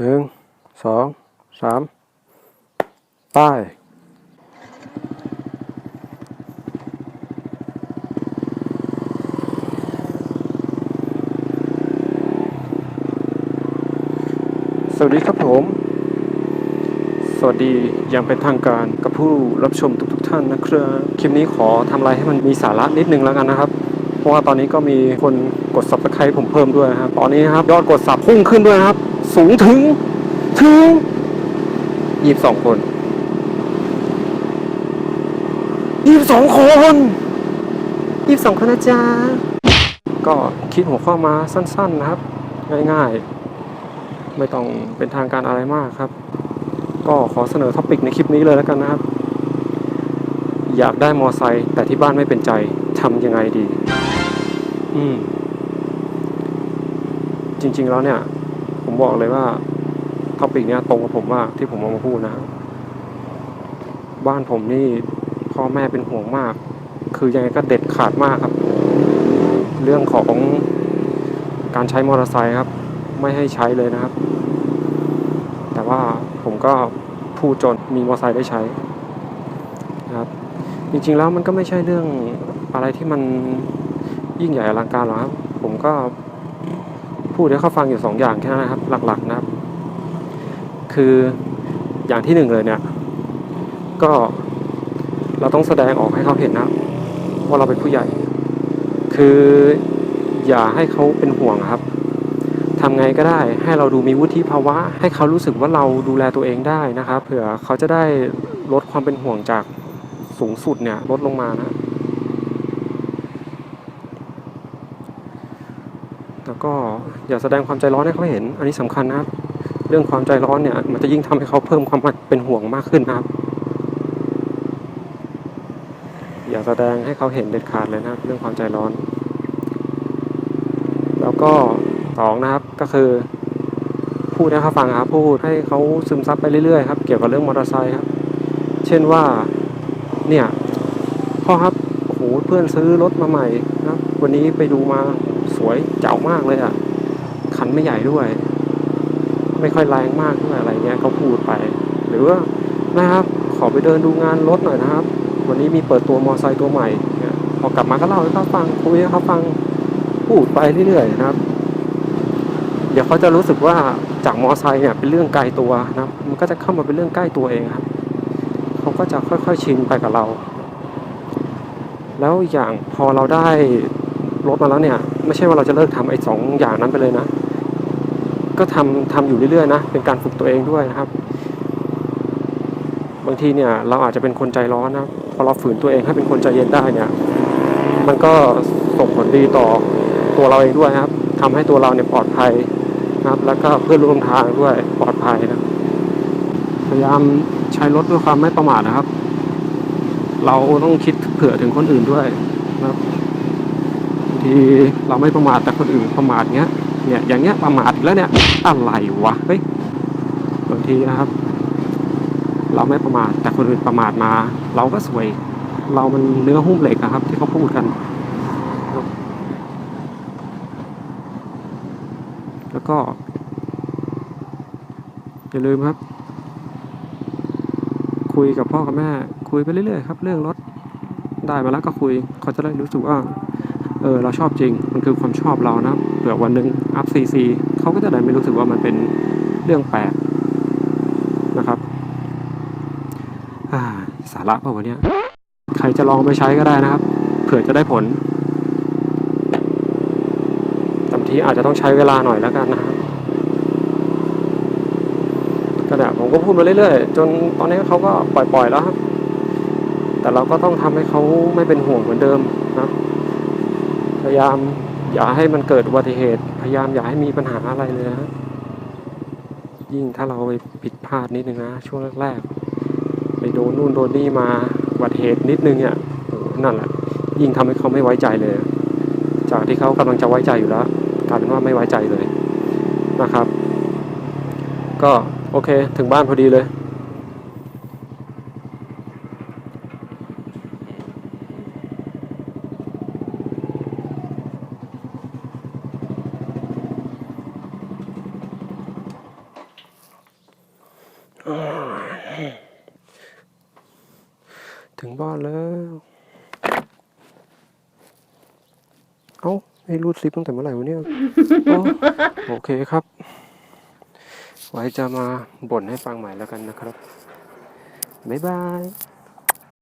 หนึ่งสองสามป้ายสวัสดีครับผม สวัสดีอย่างเป็นทางการกับผู้รับชมทุกๆทท่านนะครับ คลิปนี้ขอทำอะไรให้มันมีสาระนิดนึงแล้วกันนะครับ เพราะว่าตอนนี้ก็มีคนกด subscribe ผมเพิ่มด้วยนะครับ ตอนนี้นะครับยอดกดสับพุ่งขึ้นด้วยนะครับ สูงถึง ถึงยี่สิบสองคนยี่สิบสองคนยี่สิบสองคนนะจ๊ะก็คิดหัวข้อมาสั้นๆนะครับ ง่ายๆ ไม่ต้องเป็นทางการอะไรมากครับ ก็ขอเสนอท็อปิกในคลิปนี้เลยแล้วกันนะครับ อยากได้มอไซค์แต่ที่บ้านไม่เป็นใจทำยังไงดี อืมจริงๆแล้วเนี่ย ผมบอกเลยว่าท็อปิกเนี้ยตรงกับผมมากที่ผมเอามาพูดนะบบ้านผมนี่พ่อแม่เป็นห่วงมาก คือยังไงก็เด็ดขาดมากครับ เรื่องของการใช้มอเตอร์ไซค์ครับ ไม่ให้ใช้เลยนะครับ แต่ว่าผมก็พูดจนมีมอเตอร์ไซค์ได้ใช้นะครับ จริงๆแล้วมันก็ไม่ใช่เรื่องอะไรที่มันยิ่งใหญ่อลังการหรอกครับ ผมก็ พูดให้เขาฟังอยู่สองอย่างแค่นั้นนะครับ หลักๆนะครับ คืออย่างที่หนึ่งเลยเนี่ย ก็เราต้องแสดงออกให้เขาเห็นนะว่าเราเป็นผู้ใหญ่ คืออย่าให้เขาเป็นห่วงครับทำไงก็ได้ให้เราดูมีวุฒิภาวะ ให้เขารู้สึกว่าเราดูแลตัวเองได้นะครับเผื่อเขาจะได้ลดความเป็นห่วงจากสูงสุดเนี่ยลดลงมานะ แล้ว ก็อย่าแสดงความใจร้อนให้เขาเห็น อันนี้สำคัญนะครับ เรื่องความใจร้อนเนี่ยมันจะยิ่งทำให้เขาเพิ่มความเป็นห่วงมากขึ้นนะครับ อย่าแสดงให้เขาเห็นเด็ดขาดเลยนะครับ เรื่องความใจร้อน แล้วก็สองนะครับก็คือพูดให้เขาฟังครับพูดให้เขาซึมซับไปเรื่อยๆครับเกี่ยวกับเรื่องมอเตอร์ไซค์ครับ เช่นว่าเนี่ยพ่อครับโอ้โหเพื่อนซื้อรถมาใหม่นะครับ วันนี้ไปดูมา วยเจ๋ามากเลยอะ คันไม่ใหญ่ด้วย ไม่ค่อยแรงมากด้วยอะไรเงี้ยเขาพูดไป หรือว่านะครับขอไปเดินดูงานรถหน่อยนะครับ วันนี้มีเปิดตัวมอเตอร์ไซค์ตัวใหม่เนี่ยพอกลับมาก็เล่าให้เขาฟังคุยให้เขาฟังพูดไปเรื่อยๆนะครับ เดี๋ยวเขาจะรู้สึกว่าจากมอเตอร์ไซค์เนี่ยเป็นเรื่องไกลตัวนะครับ มันก็จะเข้ามาเป็นเรื่องใกล้ตัวเองครับเขาก็จะค่อยๆชินไปกับเรา แล้วอย่างพอเราได้ รถมาแล้วเนี่ย ไม่ใช่ว่าเราจะเลิกทำไอ้สองอย่างนั้นไปเลยนะ ก็ทำทำอยู่เรื่อยๆนะ เป็นการฝึกตัวเองด้วยนะครับ บางทีเนี่ยเราอาจจะเป็นคนใจร้อนนะพอเราฝืนตัวเองให้เป็นคนใจเย็นได้เนี่ย มันก็ส่งผลดีต่อตัวเราเองด้วยครับทำให้ตัวเราเนี่ยปลอดภัยนะครับ แล้วก็เพื่อนร่วมทางด้วยปลอดภัยนะพยายามใช้รถด้วยความไม่ประมาทนะครับ เราต้องคิดเผื่อถึงคนอื่นด้วยนะครับ ทีเราไม่ประมาทแต่คนอื่นประมาทเงี้ยเนี่ยอย่างเงี้ยประมาทอีกแล้วเนี่ยอะไรวะเฮ้ยบางทีนะครับ เราไม่ประมาทแต่คนอื่นประมาทมา เราก็สวย เรามันเนื้อหุ้มเหล็กอะครับ ที่เขาพูดกัน แล้วก็อย่าลืมครับ คุยกับพ่อกับแม่ คุยไปเรื่อยๆครับ เรื่องรถได้มาแล้วก็คุยเขาจะได้รู้สึกว่า เออเราชอบจริง มันคือความชอบเรานะเผื่อวันหนึ่งอัพซีซีเขาก็จะได้ไม่รู้สึกว่ามันเป็นเรื่องแปลกนะครับาสาระเปล่าวะเนี่ยใครจะลองไปใช้ก็ได้นะครับ เผื่อจะได้ผลแต่บางทีอาจจะต้องใช้เวลาหน่อยแล้วกันนะครับก็เนี่ยผมก็พูดมาเรื่อยๆ จนตอนนี้เขาก็ปล่อยๆแล้วครับ แต่เราก็ต้องทำให้เขาไม่เป็นห่วงเหมือนเดิมนะ พยายามอย่าให้มันเกิดอุบัติเหตุ พยายามอย่าให้มีปัญหาอะไรเลยนะยิ่งถ้าเราไปผิดพลาดนิดนึงนะช่วงแรกๆไปโดนนู่นโดนนี่มาอุบัติเหตุนิดนึงเนี่ยนั่นแหละยิ่งทำให้เขาไม่ไว้ใจเลย จากที่เขากำลังจะไว้ใจอยู่แล้วกลายเป็นว่าไม่ไว้ใจเลยนะครับ ก็โอเคถึงบ้านพอดีเลย ถึงบ้านแล้ว เอ้าไม่รูดซิปตั้งแต่เมื่อไหร่วะเนี่ยอ๋อโอเคครับ ไว้จะมาบ่นให้ฟังใหม่แล้วกันนะครับ บ๊ายบาย